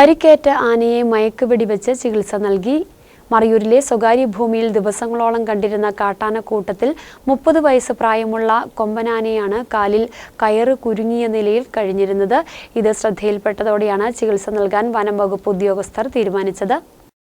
പരിക്കേറ്റ ആനയെ മയക്ക് വെച്ച് ചികിത്സ നൽകി. മറയൂരിലെ സ്വകാര്യ ഭൂമിയിൽ ദിവസങ്ങളോളം കണ്ടിരുന്ന കാട്ടാനക്കൂട്ടത്തിൽ മുപ്പത് വയസ്സ് പ്രായമുള്ള കൊമ്പനാനയാണ് കാലിൽ കയറ് കുരുങ്ങിയ നിലയിൽ കഴിഞ്ഞിരുന്നത്. ഇത് ശ്രദ്ധയിൽപ്പെട്ടതോടെയാണ് ചികിത്സ നൽകാൻ വനം വകുപ്പ് ഉദ്യോഗസ്ഥർ തീരുമാനിച്ചത്.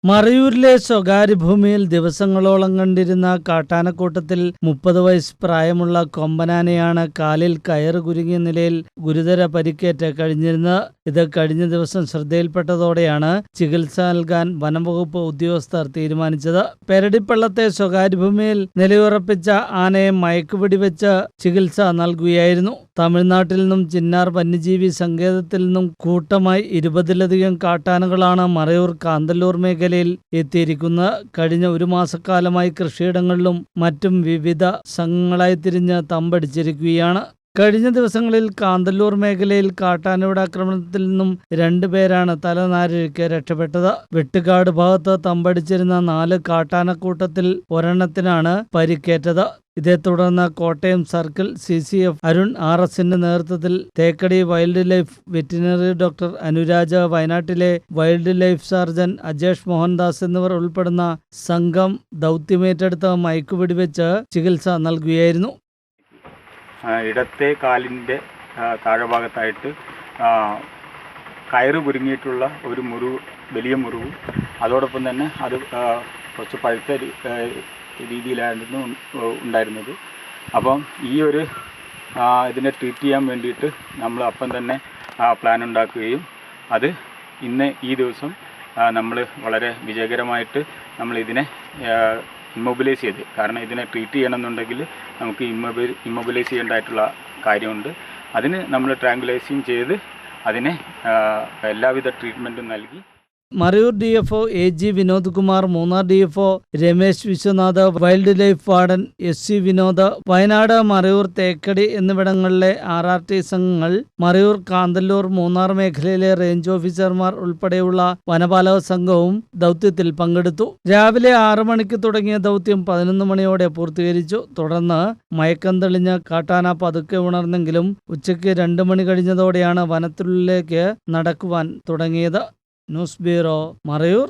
മറയൂരിലെ സ്വകാര്യ ഭൂമിയിൽ ദിവസങ്ങളോളം കണ്ടിരുന്ന കാട്ടാനക്കൂട്ടത്തിൽ മുപ്പത് വയസ്സ് പ്രായമുള്ള കൊമ്പനാനയാണ് കാലിൽ കയറ് കുരുങ്ങിയ നിലയിൽ ഗുരുതര പരിക്കേറ്റ് കഴിഞ്ഞിരുന്നത്. ഇത് കഴിഞ്ഞ ദിവസം ശ്രദ്ധയിൽപ്പെട്ടതോടെയാണ് ചികിത്സ നൽകാൻ വനംവകുപ്പ് ഉദ്യോഗസ്ഥർ തീരുമാനിച്ചത്. പെരടിപ്പള്ളത്തെ സ്വകാര്യ ഭൂമിയിൽ നിലയുറപ്പിച്ച ആനയെ മയക്കുപിടി വെച്ച് ചികിത്സ നൽകുകയായിരുന്നു. തമിഴ്നാട്ടിൽ നിന്നും ചിന്നാർ വന്യജീവി സങ്കേതത്തിൽ നിന്നും കൂട്ടമായി ഇരുപതിലധികം കാട്ടാനകളാണ് മറയൂർ കാന്തല്ലൂർ മേഖലയിൽ എത്തിയിരിക്കുന്നത്. കഴിഞ്ഞ ഒരു മാസക്കാലമായി കൃഷിയിടങ്ങളിലും മറ്റും വിവിധ സംഘങ്ങളായി തിരിഞ്ഞ് തമ്പടിച്ചിരിക്കുകയാണ്. കഴിഞ്ഞ ദിവസങ്ങളിൽ കാന്തല്ലൂർ മേഖലയിൽ കാട്ടാനയുടെ ആക്രമണത്തിൽ നിന്നും രണ്ടുപേരാണ് തലനാരിഴയ്ക്ക് രക്ഷപ്പെട്ടത്. വെട്ടുകാട് ഭാഗത്ത് തമ്പടിച്ചിരുന്ന നാല് കാട്ടാനക്കൂട്ടത്തിൽ ഒരെണ്ണത്തിനാണ് പരിക്കേറ്റത്. ഇതേ തുടർന്ന് Kottayam circle C C F Arun R എസിന്റെ നേതൃത്വത്തിൽ Thekkady wildlife veterinary doctor Anuraja വയനാട്ടിലെ wildlife surgeon Ajesh Mohandas എന്നിവർ ഉൾപ്പെടുന്ന സംഘം ദൗത്യമേറ്റെടുത്ത് മയക്കുപിടി വെച്ച് ചികിത്സ നൽകുകയായിരുന്നു. ഇടത്തെ കാലിന്റെ താഴഭാഗത്തായിട്ട് കയറ് പുരുങ്ങിയിട്ടുള്ള ഒരു മുറിവ് വലിയ മുറിവ്. അതോടൊപ്പം തന്നെ അത് കുറച്ച് പഴുത്ത രീതിയിലായിരുന്നു ഉണ്ടായിരുന്നത്. അപ്പം ഈ ഒരു ഇതിനെ ട്രീറ്റ് ചെയ്യാൻ വേണ്ടിയിട്ട് നമ്മൾ അപ്പം തന്നെ പ്ലാൻ ഉണ്ടാക്കുകയും അത് ഇന്ന് ഈ ദിവസം നമ്മൾ വളരെ വിജയകരമായിട്ട് നമ്മൾ ഇതിനെ ഇമ്മൊബിലൈസ് ചെയ്ത്. കാരണം ഇതിനെ ട്രീറ്റ് ചെയ്യണമെന്നുണ്ടെങ്കിൽ നമുക്ക് ഇമ്മൊബി ഇമ്മൊബിലൈസ് ചെയ്യേണ്ടതായിട്ടുള്ള കാര്യമുണ്ട്. അതിന് നമ്മൾ ട്രാങ്കുലൈസിങ് ചെയ്ത് അതിനെ എല്ലാവിധ ട്രീറ്റ്മെന്റും നൽകി Marayoor D F O A G Vinod Kumar Munnar D F O Ramesh Vishwanath wildlife warden S C Vinod Wayanad Marayoor Thekkady എന്നിവിടങ്ങളിലെ ആർ ആർ ടി സംഘങ്ങൾ മറയൂർ കാന്തല്ലൂർ മൂന്നാർ മേഖലയിലെ റേഞ്ച് ഓഫീസർമാർ ഉൾപ്പെടെയുള്ള വനപാലക സംഘവും ദൗത്യത്തിൽ പങ്കെടുത്തു. രാവിലെ ആറു മണിക്ക് തുടങ്ങിയ ദൗത്യം പതിനൊന്ന് മണിയോടെ പൂർത്തീകരിച്ചു. തുടർന്ന് മയക്കം തെളിഞ്ഞ കാട്ടാന പതുക്കെ ഉണർന്നെങ്കിലും ഉച്ചയ്ക്ക് രണ്ട് മണി കഴിഞ്ഞതോടെയാണ് വനത്തിനുള്ളിലേക്ക് നടക്കുവാൻ തുടങ്ങിയത്. News bureau Marayur